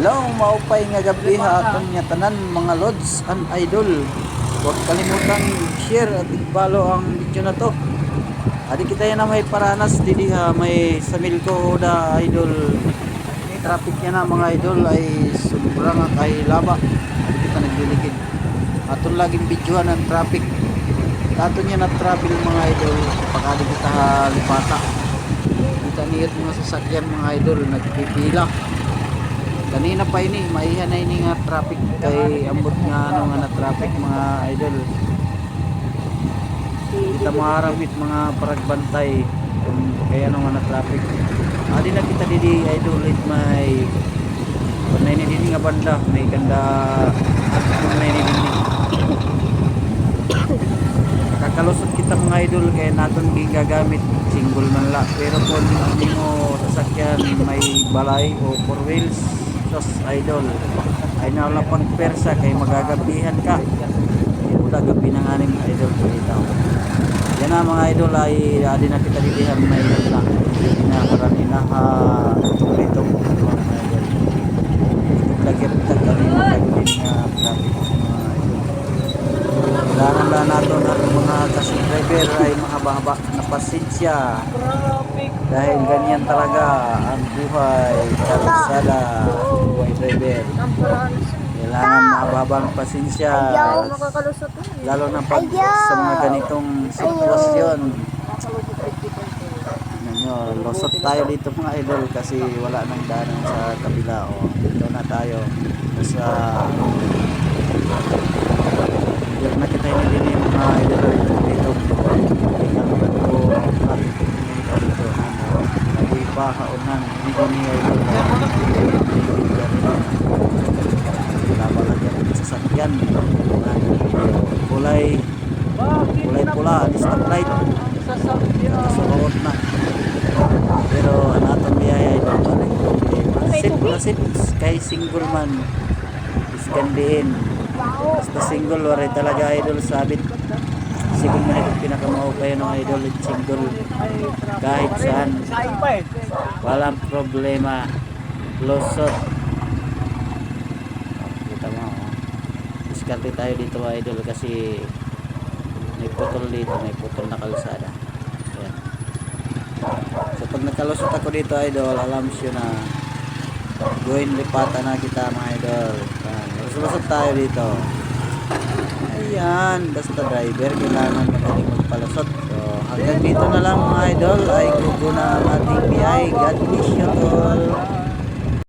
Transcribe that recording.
Hello, maupay nga gabi ha aton nga tanan mga lods and idol. Huwag kalimutan share at i-follow ang video na to. Adi kita yan na may paranas didi ha may samil ko da idol. Traffic yan na mga idol ay sobrang nga kahilaba. Adi kita naglilikid. Aton laging videoan ang traffic. Aton yan na travel mga idol. Pag adi kita ha lipata. Kita niyot mga sasakyan mga idol nagpipila kanina pa ini maiha na ini nga traffic kay ambot nga ano nga na traffic mga idol. Kita maharamit mga paragbantay kaya ano nga na traffic. Adi na kita didi idol it may panay ni didi nga banda may ganda panay ni didi. Kakalusot kita mga idol kaya naton gigagamit single man la. Pero kung hindi mo sasakyan may balay o four wheels sos idol. Ay naula pang persa kay magagabihan ka. Wala gabi ng anim idol dito yan na mga idol ay adi na kita dilihan may na. Hindi na karani na ha dito mga idol. Lagi kita kami magagawin nga traffic mga idol. Kailangan lang nato na mga driver ay mahaba-haba na pasensya. Dahil ganyan talaga ang buhay. Kalsada buhay driver. Kailangan mahabang pasensya. Lalo na pag sa mga ganitong sitwasyon. Tingnan nyo, losot tayo dito mga idol kasi wala nang daanan sa kabila o dito na tayo. Sa Diyan na kita hindi mga idol dito tingnan mo ko at dito ano nabuhi pa kaunan hindi ni idol Laba lang yan ang sasakyan kulay kulay pula ang stoplight nakasurot na pero anatong biyaya ito sip na sip kay single man iskandiin basta single wala talaga idol sabit siguro man ito pinakamahukay ng idol at single. Kahit saan. Walang problema. Losot. Kita mo oh. diskarte tayo dito idol kasi may putol dito may putol na kalsada. Ayan. so pag nakalusot ako dito idol alam siyo na gawin lipatan na kita mga idol. Ayan. lusot tayo dito ayan basta driver kailangan magaling magpalusot so hanggang dito na lang mga idol. Ay gugo na ang ating biyay God bless you all